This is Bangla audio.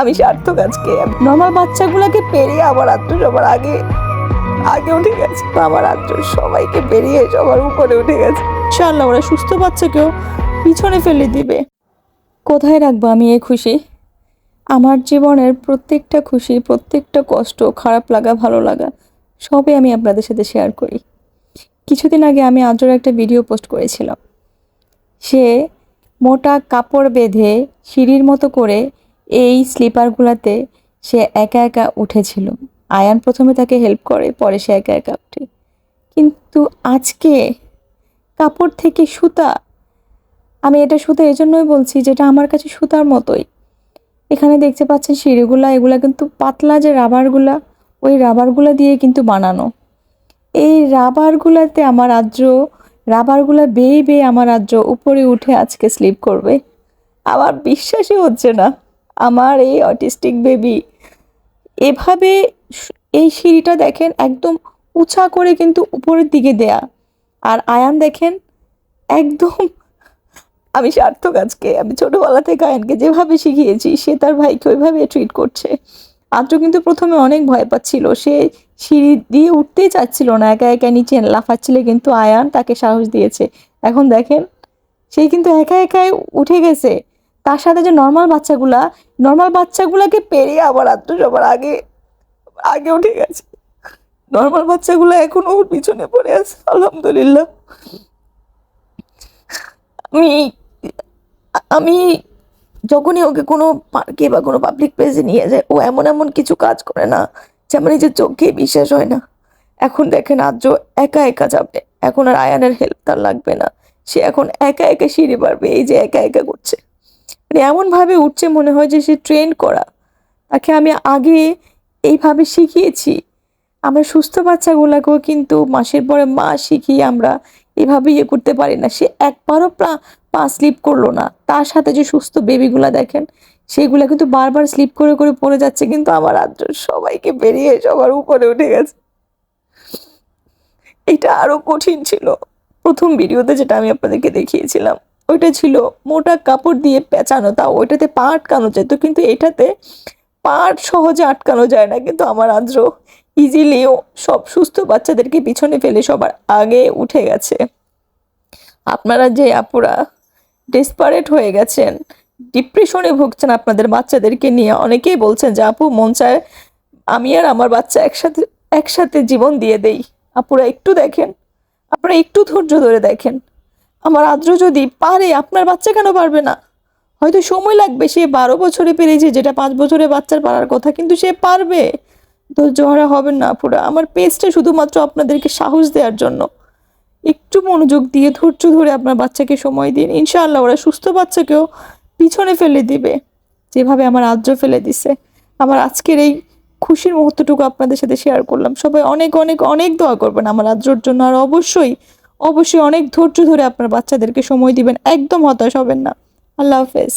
আমি সার্থক আজকে। নর্মাল বাচ্চাগুলোকে পেরিয়ে আবার আত্ম সবার আগে। আগে উঠে গেছে। আমার আত্ম সবাইকে পেরিয়ে সবার উপরে উঠে গেছে। ইনশাআল্লাহ, ওরা সুস্থ বাচ্চাকেও পিছনে ফেলে দিবে। কোথায় রাখব আমি এ খুশি? আমার জীবনের প্রত্যেকটা খুশি, প্রত্যেকটা কষ্ট, খারাপ লাগা, ভালো লাগা, সবই আমি আপনাদের সাথে শেয়ার করি। কিছুদিন আগে আমি আজর একটা ভিডিও পোস্ট করেছিলাম। সে মোটা কাপড় বেঁধে সিঁড়ির মতো করে এই স্লিপারগুলোতে সে একা একা উঠেছিল। আয়ান প্রথমে তাকে হেল্প করে, পরে সে একা একা উঠে। কিন্তু আজকে কাপড় থেকে সুতা, আমি এটা সুতা এজন্যই বলছি যেটা আমার কাছে সুতার মতোই। এখানে দেখতে পাচ্ছেন সিঁড়িগুলা, এগুলা কিন্তু পাতলা যে রাবারগুলা, ওই রাবারগুলা দিয়ে কিন্তু বানানো। এই রাবারগুলাতে আমার আদ্র, রাবারগুলা বেয়ে বেয়ে আমার আদ্র উপরে উঠে আজকে স্লিপ করবে। আমার বিশ্বাসই হচ্ছে না। আমার এই অটিস্টিক বেবি এভাবে এই সিঁড়িটা দেখেন একদম উঁচা করে কিন্তু উপরের দিকে দেয়া। আর আয়ান দেখেন একদম আমি সার্থক আজকে, আমি ছোটোবেলা থেকে আয়নকে যেভাবে শিখিয়েছি, সে তার ভাইকে ওইভাবে ট্রিট করছে। আদ্র কিন্তু প্রথমে অনেক ভয় পাচ্ছিল। সে সিঁড়ি দিয়ে উঠতেই চাচ্ছিল না, একা একা নিচে লাফাচ্ছিল কিন্তু আয়ান তাকে সাহস দিয়েছে। এখন দেখেন, সে কিন্তু একা একাই উঠে গেছে। তার সাথে যে নর্মাল বাচ্চাগুলা নর্মাল বাচ্চাগুলাকে পেরিয়ে আবার আদ্র সবার আগে আগে উঠে গেছে। নর্মাল বাচ্চাগুলো এখন ওর পিছনে পড়ে আছে, আলহামদুলিল্লাহ। আমি আমি যখনই ওকে কোনো পার্কে বা কোনো পাবলিক প্লেসে নিয়ে যায় ও এমন এমন কিছু কাজ করে না, যে আমার নিজের চোখে বিশ্বাস হয় না। এখন দেখেন আদ্র একা একা যাবে, এখন আর আয়ানের হেল্প তার লাগবে না। সে এখন একা একা সিঁড়ি পারবে এই যে একা একা করছে। মানে এমনভাবে উঠছে মনে হয় যে সে ট্রেন করা। তাকে আমি আগে এইভাবে শিখিয়েছি। আমরা সুস্থ বাচ্চাগুলোকেও কিন্তু মাসের পরে মাস শিখিয়ে আমরা এভাবে ইয়ে করতে পারি না। সে একবারও পা পা স্লিপ করল না। তার সাথে যে সুস্থ বেবিগুলো দেখেন, সেগুলো কিন্তু বারবার স্লিপ করে করে পড়ে যাচ্ছে কিন্তু আমার আদ্র সবাইকে বেরিয়ে সবার উপরে উঠে গেছে। এটা আরও কঠিন ছিল। প্রথম ভিডিওতে যেটা আমি আপনাদেরকে দেখিয়েছিলাম। ওইটা ছিল মোটা কাপড় দিয়ে পেঁচানো, তাও ওইটাতে পা আটকানো যেত কিন্তু এটাতে পাট সহজে আটকানো যায় না। কিন্তু আমার আদ্র ইজিলিও সব সুস্থ বাচ্চাদেরকে পিছনে ফেলে সবার আগে উঠে গেছে। আপনারা যে আপুরা ডেসপারেট হয়ে গেছেন ডিপ্রেশনে ভুগছেন আপনাদের বাচ্চাদেরকে নিয়ে, অনেকেই বলছেন যে, আপু, মন চায় আমি আর আমার বাচ্চা একসাথে একসাথে জীবন দিয়ে দেই। আপুরা একটু দেখেন, আপনারা একটু ধৈর্য ধরে দেখেন। আমার আদ্র যদি পারে, আপনার বাচ্চা কেন পারবে না? হয়তো সময় লাগবে, সে বারো বছরে পেরেছে, যেটা পাঁচ বছরে বাচ্চার পারার কথা, কিন্তু সে পারবে। ধৈর্য হারা হবেন না আপুরা আমার পেজটা শুধুমাত্র আপনাদেরকে সাহস দেওয়ার জন্য। একটু মনোযোগ দিয়ে, ধৈর্য ধরে আপনার বাচ্চাকে সময় দিন। ইনশাআল্লাহ ওরা সুস্থ বাচ্চাকেও পিছনে ফেলে দিবে, যেভাবে আমার আদ্র ফেলে দিছে। আমার আজকের এই খুশির মুহূর্তটুকু আপনাদের সাথে শেয়ার করলাম। সবাই অনেক অনেক অনেক দোয়া করবেন আমার আদ্রর জন্য। আর অবশ্যই অবশ্যই অনেক ধৈর্য ধরে আপনার বাচ্চাদেরকে সময় দিবেন একদম হতাশ হবেন না। আল্লাহ হাফেজ।